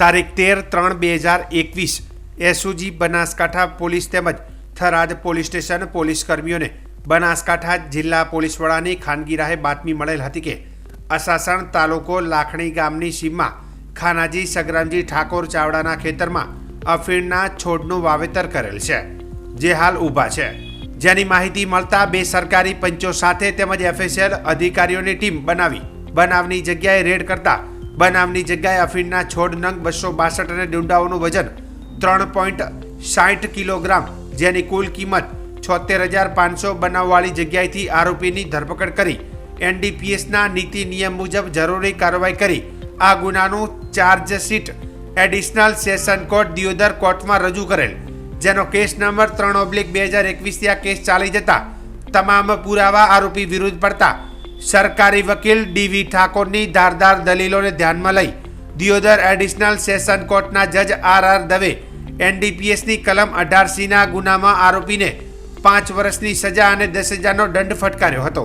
તારીખ તેર ત્રણ બે હજાર એકવીસ. એસઓજી બનાસકાંઠા પોલીસ તેમજ થરાદ પોલીસ સ્ટેશન પોલીસ કર્મીઓને બનાસકાંઠા જિલ્લા પોલીસ વડાની ખાનગી રાહે બાતમી મળેલ હતી કે અસાસણ તાલુકો લાખણી ગામની સીમમાં ખાનાજી સગરામજી ઠાકોર ચાવડાના ખેતરમાં અફીણના છોડનું વાવેતર કરેલ છે, જે હાલ ઊભા છે. જેની માહિતી મળતા બે સરકારી પંચો સાથે તેમજ એફએસએલ અધિકારીઓની ટીમ બનાવી, બનાવની જગ્યાએ રેડ કરતા બનાવની જગ્યાએ અફીણના છોડ નંગ બસો બાસઠ અને ડુંડાઓનું વજન ત્રણ પોઈન્ટ સાઠ કિલોગ્રામ, જેની કુલ કિંમત છોતેર હજાર પાંચસો બનાવવાળી જગ્યાએથી આરોપીની ધરપકડ કરી. એનડીપીએસના નીતિ નિયમ મુજબ જરૂરી કાર્યવાહી કરી. આ ગુનાનું chargesheet additional session court Deodar કોર્ટમાં રજૂ કરેલ, જેનો કેસ નંબર ત્રણ ઓબ્લિક બે હજાર એકવીસથી આ કેસ ચાલી જતા તમામ પુરાવા આરોપી વિરુદ્ધ પડતા સરકારી વકીલ ડીવી ઠાકોરની ધારદાર દલીલોને ધ્યાનમાં લઈ દિયોદર એડિશનલ સેશન કોર્ટના જજ આર આર દવે એનડીપીએસની કલમ અઢાર સીના ગુનામાં આરોપીને પાંચ વર્ષની સજા અને દસ હજારનો દંડ ફટકાર્યો હતો.